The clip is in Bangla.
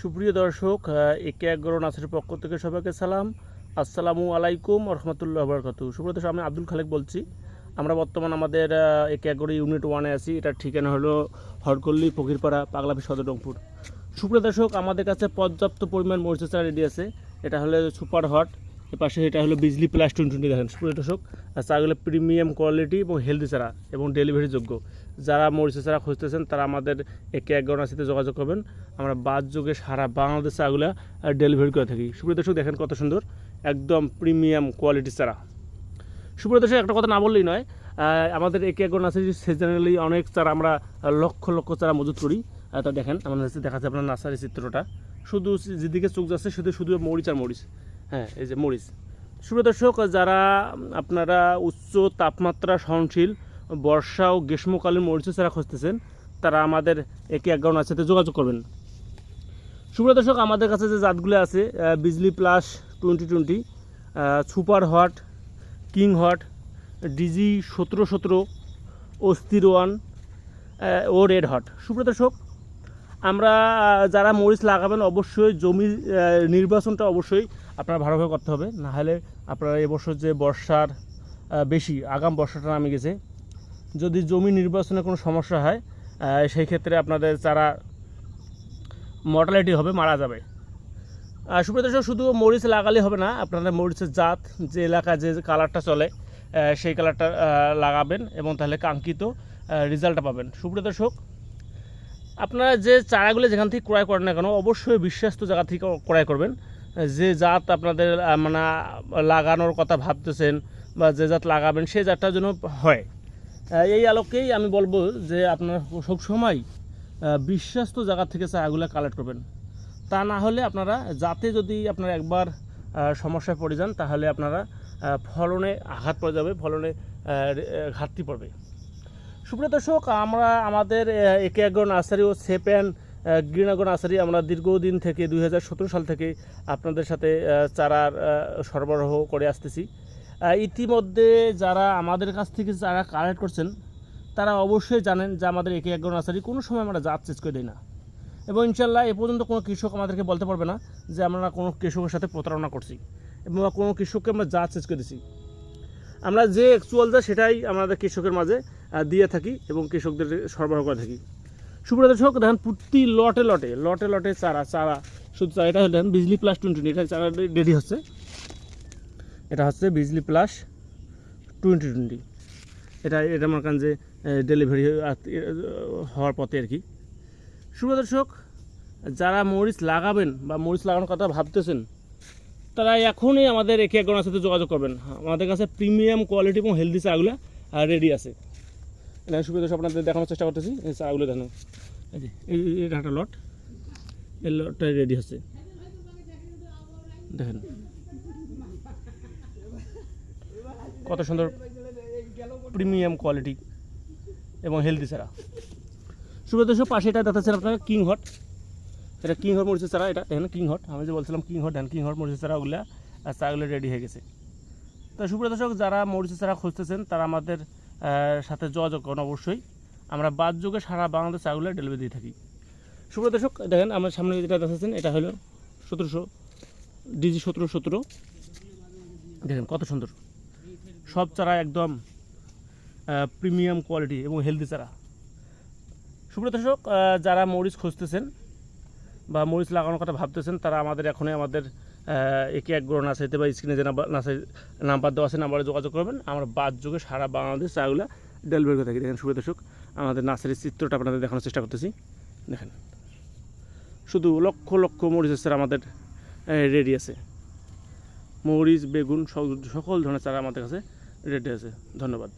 সুপ্রিয় দর্শক একে এগারো নাসের পক্ষ থেকে সবাইকে সালাম। আসসালামু আলাইকুম রহমতুল্লাহ বরকাতু। সুপ্রিয় দর্শক, আমি আব্দুল খালেক বলছি। আমরা বর্তমান আমাদের একে এগারো ইউনিট ওয়ানে আছি। এটার ঠিকানা হলো হরকল্লি ফকিরপাড়া, পাগলাপি, সদর রংপুর। সুপ্রিয় দর্শক, আমাদের কাছে পর্যাপ্ত পরিমাণ মরিচা চারা রেডি আছে। এটা হলো সুপার হট। এপাশে এটা হলো বিজলি প্লাস টোয়েন্টি টোয়েন্টি দেখেন, সুপ্রিয় দর্শক। আর চারাগুলো প্রিমিয়াম কোয়ালিটি এবং হেলদি চারা এবং ডেলিভারি যোগ্য। যারা মরিচা চারা খুঁজতেছেন, তারা আমাদের একে এক সাথে যোগাযোগ করবেন। আমরা বাদ যুগে সারা বাংলাদেশ চারাগুলো ডেলিভারি করে থাকি। সুপ্রিয় দর্শক, দেখেন কত সুন্দর, একদম প্রিমিয়াম কোয়ালিটি চারা। সুপ্রিয় দর্শক, একটা কথা না বললেই নয় আমাদের একে এক নার্সারি সিজনালি অনেক চারা আমরা লক্ষ লক্ষ চারা মজুত করি তা দেখেন আমার কাছে দেখাচ্ছে আপনার নার্সারি চিত্রটা। শুধু যেদিকে চোখ যাচ্ছে, শুধু শুধু মরিচ আর মরিচ। হ্যাঁ এই যে মরিচ। সুপ্রিয় দর্শক, যারা আপনারা উচ্চ তাপমাত্রা সহনশীল বর্ষা ও গ্রীষ্মকালীন মরিচের যারা খুঁজতেছেন, তারা আমাদের একে এক নার্সারিতে যোগাযোগ করবেন। সুপ্রিয় দর্শক, আমাদের কাছে যে জাতগুলো আছে Bijli plus twenty twenty super hot, king hot, DG সতেরো সতেরো অস্থির ওয়ান ও রেড হট। সুপ্রিয় দর্শক, আমরা যারা মরিচ লাগাবেন, অবশ্যই জমি নির্বাচনটা অবশ্যই আপনারা ভালোভাবে করতে হবে। না হলে আপনারা এবছর যে বর্ষার বেশি, আগাম বর্ষাটা নামে গেছে, যদি জমি নির্বাচনে কোনো সমস্যা হয় সেই ক্ষেত্রে আপনাদের চারা মর্টালিটি হবে, মারা যাবে। সুপ্রিয় দর্শক শুধু মরিচ লাগালে হবে না, আপনাদের মরিচের জাত, যে এলাকায় যে কালারটা চলে সেই কালারটা লাগাবেন এবং তাহলে কাঙ্ক্ষিত রেজাল্টটা পাবেন। সুপ্রিয় দর্শক আপনারা যে চারাগুলো যেখান থেকে ক্রয় করেন না কেন, অবশ্যই বিশ্বস্ত জায়গা থেকে ক্রয় করবেন। যে জাত আপনাদের মানে লাগানোর কথা ভাবতেছেন বা যে জাত লাগাবেন সেই জাতটার জন্য হয়। এই আলোকেই আমি বলব যে আপনারা সবসময় বিশ্বস্ত জায়গা থেকে চারাগুলো কালেক্ট করবেন। তা না হলে আপনারা যাতে যদি আপনারা একবার সমস্যায় পড়ে যান, তাহলে আপনারা ফলনে আঘাত পড়ে যাবে, ফলনে ঘাটতি পড়বে। সুপ্রিয় দর্শক, আমরা আমাদের একে এগ্রো নার্সারি ও সেপ গ্রিন এগ্রো নার্সারি আমরা দীর্ঘদিন থেকে দুই হাজার সতেরো সাল থেকে আপনাদের সাথে চারার সরবরাহ করে আসতেছি। ইতিমধ্যে যারা আমাদের কাছ থেকে চারা কালেক্ট করছেন, তারা অবশ্যই জানেন যে আমাদের একে এগ্রো নার্সারি কোনো সময় আমরা জাত চেঞ্জ করে দিই না। এবং ইনশাল্লাহ এ পর্যন্ত কোনো কৃষক আমাদেরকে বলতে পারবে না যে আমরা কোনো কৃষকের সাথে প্রতারণা করছি এবং কোনো কৃষককে আমরা জাত চেঞ্জ করে দিছি। আমরা যে অ্যাকচুয়াল যা সেটাই আমাদের কৃষকের মাঝে দিয়ে থাকি এবং কৃষকদের সরবরাহ করে থাকি। সুপ্রিয় দর্শক, দেখেন প্রতি লটে লটে লটে লটে চারা চারা। শুধু চারা, এটা দেখেন বিজলি প্লাস টোয়েন্টি এটা চারা রেডি হচ্ছে। এটা হচ্ছে বিজলি প্লাস টোয়েন্টি টোয়েন্টি। এটা এটা মনে করেন যে ডেলিভারি হওয়ার পথে আর কি। শুভ দর্শক, যারা মরিচ লাগাবেন বা মরিচ লাগানোর কথা ভাবতেছেন তারা এখনই আমাদের একে একজনের সাথে যোগাযোগ করবেন। আমাদের কাছে প্রিমিয়াম কোয়ালিটি এবং হেলদি চাগুলো রেডি আছে। এটা সুবিধা আপনাদের দেখানোর চেষ্টা করতেছি। এই চাগুলো দেখেন এই এটা একটা লট। এই লটটা রেডি হচ্ছে। দেখেন। কত সুন্দর প্রিমিয়াম কোয়ালিটি এবং হেলদি চারা। সুব্রত পাশে এটা দেখাচ্ছেন আপনারা কিং হট এটা কিং হট মরিচের চারা, এটা দেখেন কিং হট আমি যে বলছিলাম কিং হট দেখেন কিং হট মরিচের চারা ওগুলা, আর চারাগুলো রেডি হয়ে গেছে। তো দর্শক, যারা মরিচের চারা খুঁজতেছেন, তারা আমাদের সাথে যোগাযোগ করুন অবশ্যই। আমরা বাদ যুগে সারা বাংলাদেশ চারাগুলো ডেলিভারি দিয়ে থাকি। সুপ্রিয় দর্শক, দেখেন আমার সামনে যেটা দেখাচ্ছেন, এটা হলো সতেরোশো, ডিজি সতেরো সতেরো। দেখেন কত সুন্দর। সব চারা একদম প্রিমিয়াম কোয়ালিটি এবং হেলদি চারা। সুপ্রিয় দর্শক যারা মরিচ খুঁজতেছেন বা মরিচ লাগানোর কথা ভাবতেছেন, তারা আমাদের এখনই আমাদের একে এক গ্রো নার্সারিতে বা স্ক্রিনে যে নাম্বার নার্সারি নাম্বার দেওয়া আছে, নাম্বারে যোগাযোগ করবেন। আমরা বাদ যুগে সারা বাংলাদেশ চাগুলো ডেলিভারি করে থাকি। দেখেন, সুপ্রিয় দর্শক, আমাদের নার্সারির চিত্রটা আপনাদের দেখানোর চেষ্টা করতেছি। দেখেন, শুধু লক্ষ লক্ষ মরিচের চারা আমাদের রেডি আছে। মরিচ, বেগুন সকল ধরনের চারা আমাদের কাছে রেডি আছে। ধন্যবাদ।